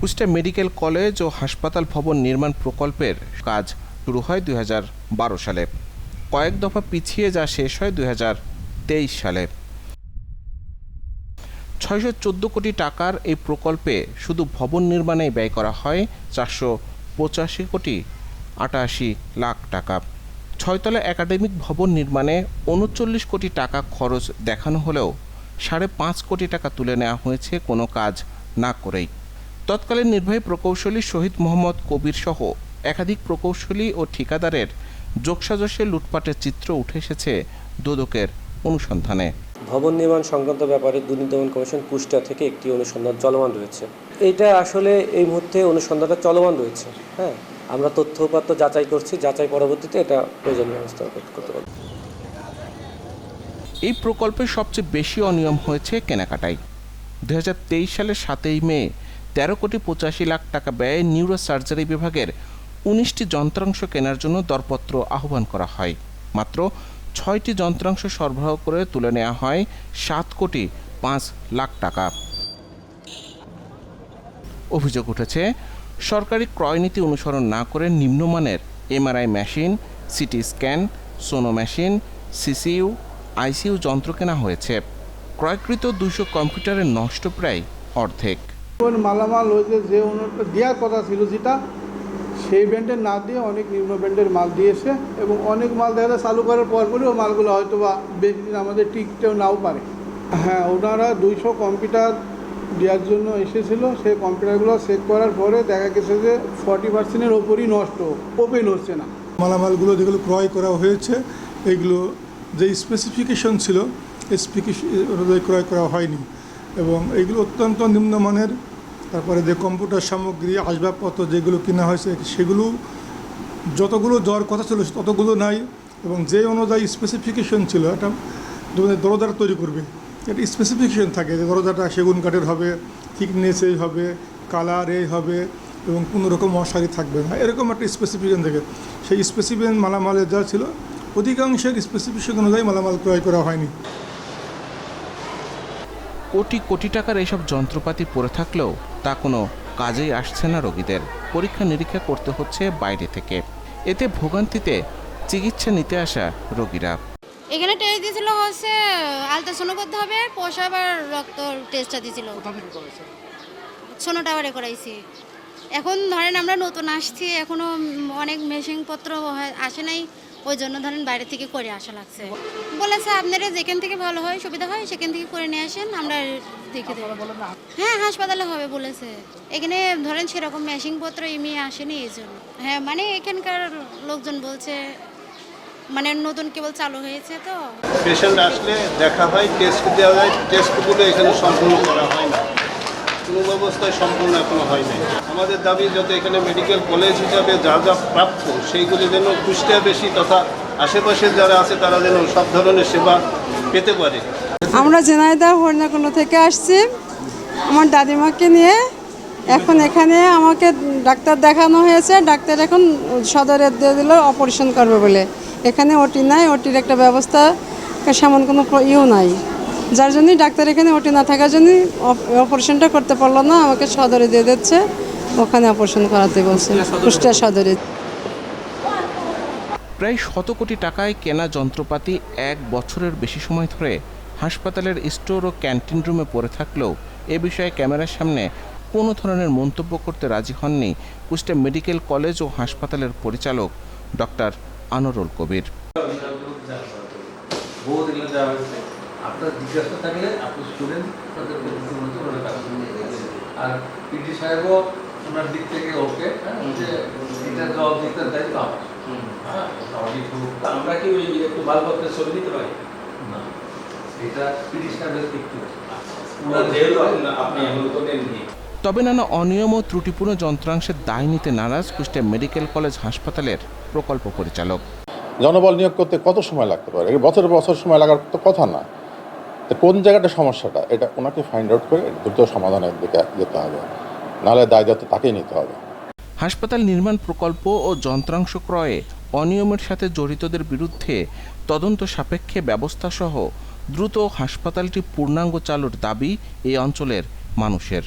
Kushtia medical college ও হাসপাতাল ভবন নির্মাণ প্রকল্পের কাজ শুরু হয় দুই হাজার বারো সালে। কয়েক দফা পিছিয়ে যা শেষ হয় দুই হাজার তেইশ সালে। ছয়শো চোদ্দ কোটি টাকার এই প্রকল্পে শুধু ভবন নির্মাণে ব্যয় করা হয় চারশো পঁচাশি কোটি আটাশি লাখ টাকা। ছয়তলা একাডেমিক ভবন নির্মাণে উনচল্লিশ কোটি টাকা খরচ দেখানো হলেও সাড়ে পাঁচ কোটি টাকা তুলে নেওয়া হয়েছে কোনো কাজ না করেই। তৎকালীন নির্বাহী প্রকৌশলী শহীদ মোহাম্মদ কবির সহ একাধিক প্রকৌশলী ও ঠিকাদারের যোগসাজশে লুটপাটের চিত্র উঠে এসেছে দোদকের অনুসন্ধানে। ভবন নির্মাণ সংক্রান্ত ব্যাপারে দুর্নীতি দমন কমিশন কুষ্টিয়া থেকে একটি অনুসন্ধান চলমান রয়েছে। এটা আসলে এই মুহূর্তে অনুসন্ধানটা চলমান রয়েছে হ্যাঁ? আমরা তথ্য যাচাই করছি যাচাই পরবর্তীতে এটা প্রয়োজনীয় ব্যবস্থা করতে পারব। এই প্রকল্পে সবচেয়ে বেশি অনিয়ম হয়েছে কেনাকাটায়। দুই হাজার তেইশ সালের সাতই মে তেরো কোটি পঁচাশি লাখ টাকা ব্যয়ে নিউরো সার্জারি বিভাগের উনিশটি যন্ত্রাংশ কেনার জন্য দরপত্র আহ্বান করা হয়। মাত্র ছয়টি যন্ত্রাংশ সরবরাহ করে তুলে নেওয়া হয় সাত কোটি পাঁচ লাখ টাকা। অভিযোগ উঠেছে, সরকারি ক্রয়নীতি অনুসরণ না করে নিম্নমানের MRI machine, CT scan, sono machine, CCU, ICU যন্ত্র কেনা হয়েছে। ক্রয়কৃত দুশো কম্পিউটারের নষ্ট প্রায় অর্ধেক। মালামাল ওই যে ওনারটা দেওয়ার কথা ছিল যেটা, সেই ব্র্যান্ডের না দিয়ে অনেক নিম্ন ব্র্যান্ডের মাল দিয়েছে এবং অনেক মাল দেখা যায় চালু করার পর পরে ও মালগুলো হয়তো বা বেশি দিন আমাদের টিকতেও নাও পারে। হ্যাঁ ওনারা দুইশো কম্পিউটার দেওয়ার জন্য এসেছিল। সেই কম্পিউটারগুলো চেক করার পরে দেখা গেছে যে ফর্টি পার্সেন্টের ওপরই নষ্ট ওপেন হচ্ছে না। মালামালগুলো যেগুলো ক্রয় করা হয়েছে, এগুলো যে স্পেসিফিকেশন ছিল স্পেসিফিকেশন ক্রয় করা হয়নি। এবং এগুলো অত্যন্ত নিম্নমানের তারপরে যে কম্পিউটার সামগ্রী, আসবাবপত্র যেগুলো কেনা হয়েছে, সেগুলো যতগুলো দেওয়ার কথা ছিল ততগুলো নাই এবং যে অনুযায়ী স্পেসিফিকেশন ছিল একটা দরজাটা তৈরি করবে। একটা স্পেসিফিকেশন থাকে যে দরজাটা সেগুন কাঠের হবে থিকনেস এই হবে কালার এই হবে এবং কোনো রকম মশারি থাকবে না। এরকম একটা স্পেসিফিকেশন থাকে। সেই স্পেসিফিকেশন মালামালের যা ছিল, অধিকাংশের স্পেসিফিকেশন অনুযায়ী মালামাল ক্রয় করা হয়নি। কোটি কোটি টাকার এইসব যন্ত্রপাতি পড়ে থাকলেও তা কোনো কাজেই আসছে না রোগীদের। পরীক্ষা নিরীক্ষা করতে হচ্ছে বাইরে থেকে। এতে ভোগান্তিতে চিকিৎসা নিতে আসা রোগীরা। এখানে টেস্ট দিয়েছিল হচ্ছে আলট্রাসাউন্ড করতে হবে পোষা আর রক্ত টেস্টটা দিয়েছিল। সোনো টাওয়ারে করাইছি। এখন ধরেন আমরা নতুন আসছি এখনও অনেক মেশিনপত্র আসে নাই। ওই জন্য ধরেন বাইরে থেকে করে আসা লাগছে। বলেছে আপনারা যেখান থেকে ভালো হয় সুবিধা হয় সেখান থেকে করে নিয়ে আসেন আমরা দেখে দেবো। হ্যাঁ হাসপাতালে হবে বলেছে। এখানে ধরেন সেরকম মেশিনপত্র এমনি আসেনি এই জন্য। হ্যাঁ মানে এখানকার লোকজন বলছে মানে নতুন কেবল চালু হয়েছে তো। পেশেন্ট আসলে দেখা হয় টেস্ট দেওয়া হয় টেস্টগুলো এখানে সম্পূর্ণ করা হয় না। কোনো ব্যবস্থায় সম্পূর্ণ এখনও হয় নাই। আমাদের দাবি যাতে এখানে মেডিকেল কলেজ হিসাবে যা যা প্রাপ্য, সেইগুলি যেন কুষ্টিয়া বেশি তথা আশেপাশের যারা আছে তারা যেন সব ধরনের সেবা পেতে পারে। আমরা জেনাইদা, হরিণাকুণ্ড থেকে আসছি। আমার দাদিমাকে নিয়ে এখন এখানে আমাকে ডাক্তার দেখানো হয়েছে। ডাক্তার এখন সদরে দিয়ে দিল অপারেশন করবে বলে। এখানে ওটি নাই, ওটির একটা ব্যবস্থা, সেমন কোনো ইয়েও নাই। যার জন্যই ডাক্তার এখানে ওটি না থাকার জন্যই অপারেশনটা করতে পারল না আমাকে সদরে দিয়ে দিচ্ছে। ওখানে অপারেশন করাতে বলছে কুষ্টিয়া সদরে। প্রায় শত কোটি টাকায় কেনা যন্ত্রপাতি এক বছরের বেশি সময় ধরে হাসপাতালের স্টোর ও ক্যান্টিন রুমে পড়ে থাকলেও এ বিষয়ে ক্যামেরার সামনে কোনো ধরনের মন্তব্য করতে রাজি হননি কুষ্টিয়া মেডিকেল কলেজ ও হাসপাতালের পরিচালক ডক্টর আনোরুল কবির। আপনার জিজ্ঞাসা থাকলে আপনি স্টুডেন্ট তাদের আর পিটি সাহেবও ওনার দিক থেকে ওকে হ্যাঁ যে এটা জবাব দিতে দায়িত্ব আমার হ্যাঁ অডিট হোক আমরা কি ওই একটু মালপত্রের ছবি দিতে পারি? না এটা পিটি সাহেবের দিক ওনার যেহেতু আপনি- আপনি তো নেননি তবে নানা অনিয়ম ও ত্রুটিপূর্ণ যন্ত্রাংশের দায় নিতে নারাজ কুষ্টিয়া মেডিকেল কলেজ হাসপাতালের প্রকল্প পরিচালক। জনবল নিয়োগ করতে কত সময় লাগতে পারে? বছর বছর সময় লাগার তো কথা না। তো কোন জায়গাটা সমস্যাটা, এটা ওনাকে ফাইন্ড আউট করে দ্রুত সমাধানের দিকে যেতে হবে। নাহলে দায় দায়িত্ব তাকেই নিতে হবে। হাসপাতাল নির্মাণ প্রকল্প ও যন্ত্রাংশ ক্রয়ে অনিয়মের সাথে জড়িতদের বিরুদ্ধে তদন্ত সাপেক্ষে ব্যবস্থা সহ দ্রুত হাসপাতালটি পূর্ণাঙ্গ চালুর দাবি এই অঞ্চলের মানুষের।